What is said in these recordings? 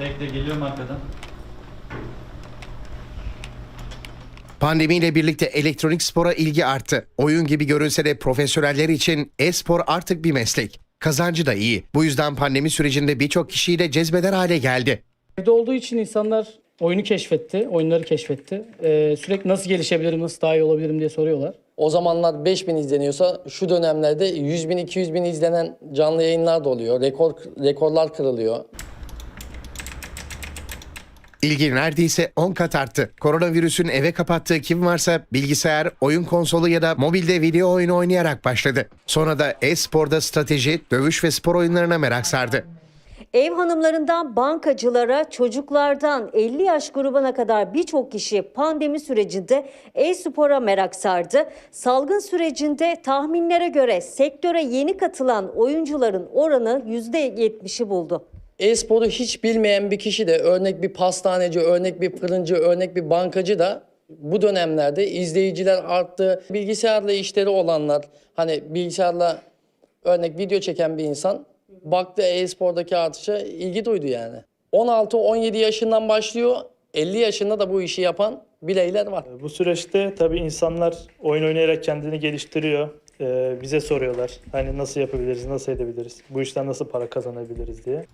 Bekle geliyorum arkadan. Pandemiyle birlikte elektronik spora ilgi arttı. Oyun gibi görünse de profesyoneller için e-spor artık bir meslek. Kazancı da iyi. Bu yüzden pandemi sürecinde birçok kişiyi de cezbeder hale geldi. Evde olduğu için insanlar oyunu keşfetti, oyunları keşfetti. Ee, sürekli nasıl gelişebilirim, nasıl daha iyi olabilirim diye soruyorlar. O zamanlar 5000 izleniyorsa şu dönemlerde 100 bin 200 bin izlenen canlı yayınlar da oluyor. Rekor rekorlar kırılıyor. İlgi neredeyse 10 kat arttı. Koronavirüsün eve kapattığı kim varsa bilgisayar, oyun konsolu ya da mobilde video oyunu oynayarak başladı. Sonra da e-sporda strateji, dövüş ve spor oyunlarına merak sardı. Ev hanımlarından bankacılara, çocuklardan 50 yaş grubuna kadar birçok kişi pandemi sürecinde e-spora merak sardı. Salgın sürecinde tahminlere göre sektöre yeni katılan oyuncuların oranı %70'i buldu. E-sporu hiç bilmeyen bir kişi de örnek bir pastaneci, örnek bir fırıncı, örnek bir bankacı da bu dönemlerde izleyiciler arttı. Bilgisayarla işleri olanlar, hani bilgisayarla örnek video çeken bir insan baktı e-spordaki artışa ilgi duydu yani. 16-17 yaşından başlıyor, 50 yaşında da bu işi yapan bireyler var. Bu süreçte tabii insanlar oyun oynayarak kendini geliştiriyor. Ee, bize soruyorlar hani nasıl yapabiliriz, nasıl edebiliriz, bu işten nasıl para kazanabiliriz diye.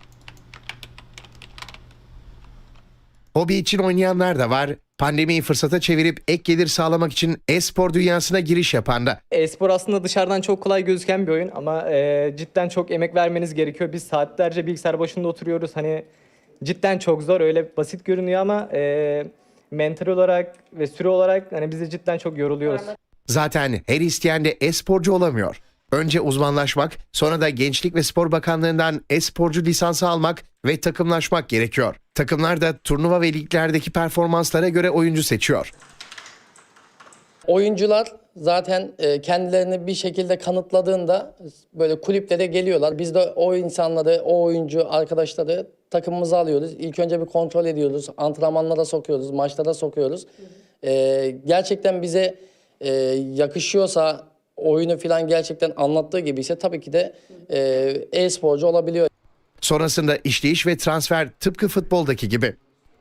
Hobi için oynayanlar da var. Pandemiyi fırsata çevirip ek gelir sağlamak için e-spor dünyasına giriş yapan da. E-spor aslında dışarıdan çok kolay gözüken bir oyun ama e, cidden çok emek vermeniz gerekiyor. Biz saatlerce bilgisayar başında oturuyoruz. Hani cidden çok zor. Öyle basit görünüyor ama e, mental olarak ve süre olarak hani biz de cidden çok yoruluyoruz. Zaten her isteyen de e-sporcu olamıyor. Önce uzmanlaşmak, sonra da Gençlik ve Spor Bakanlığı'ndan e-sporcu lisansı almak ve takımlaşmak gerekiyor. Takımlar da turnuva ve liglerdeki performanslara göre oyuncu seçiyor. Oyuncular zaten e, kendilerini bir şekilde kanıtladığında böyle kulüplere geliyorlar. Biz de o insanları, o oyuncu arkadaşları takımımıza alıyoruz. İlk önce bir kontrol ediyoruz. Antrenmanlara sokuyoruz, maçlara sokuyoruz. E, gerçekten bize e, yakışıyorsa, oyunu falan gerçekten anlattığı gibi ise tabii ki de e, e-sporcu olabiliyor. Sonrasında işleyiş ve transfer tıpkı futboldaki gibi.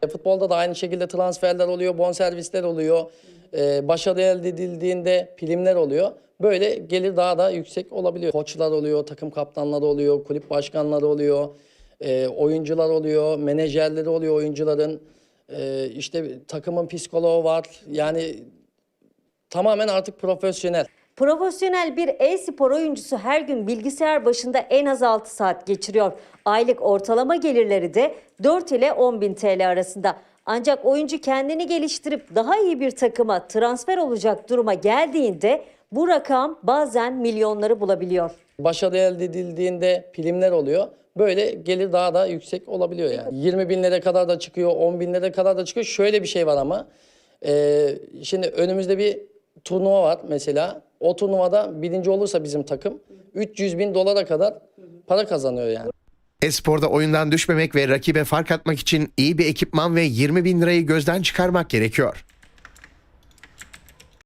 E, Futbolda da aynı şekilde transferler oluyor, bonservisler oluyor. E, başarı elde edildiğinde primler oluyor. Böyle gelir daha da yüksek olabiliyor. Koçlar oluyor, takım kaptanları oluyor, kulüp başkanları oluyor, e, oyuncular oluyor, menajerleri oluyor oyuncuların. E, işte takımın psikoloğu var. Yani tamamen artık profesyonel. Profesyonel bir e-spor oyuncusu her gün bilgisayar başında en az 6 saat geçiriyor. Aylık ortalama gelirleri de 4 ile 10 bin TL arasında. Ancak oyuncu kendini geliştirip daha iyi bir takıma transfer olacak duruma geldiğinde bu rakam bazen milyonları bulabiliyor. Başarı elde edildiğinde primler oluyor. Böyle gelir daha da yüksek olabiliyor yani. 20 binlere kadar da çıkıyor, 10 binlere kadar da çıkıyor. Şöyle bir şey var ama. e, şimdi önümüzde bir turnuva var mesela. O turnuvada birinci olursa bizim takım 300 bin dolara kadar para kazanıyor yani. E-sporda oyundan düşmemek ve rakibe fark atmak için iyi bir ekipman ve 20 bin lirayı gözden çıkarmak gerekiyor.